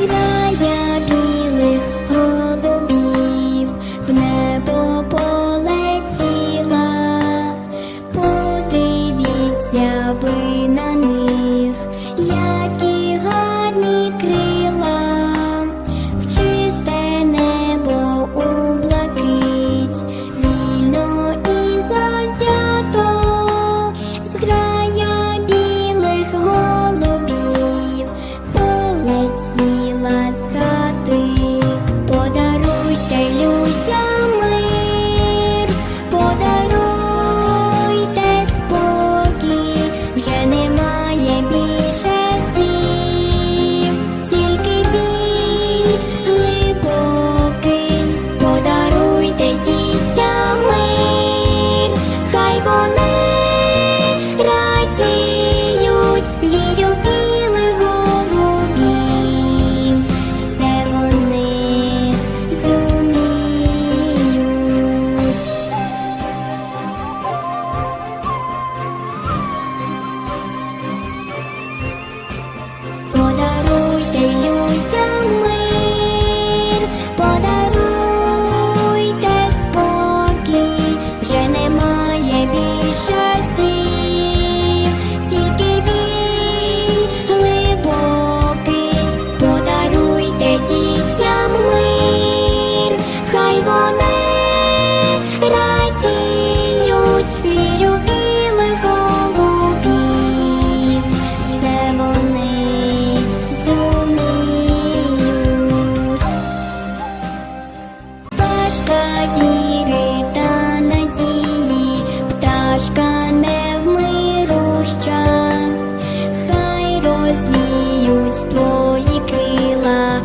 Сіяє Пташка віри та надії, пташка невмируща, хай розвіють твої крила.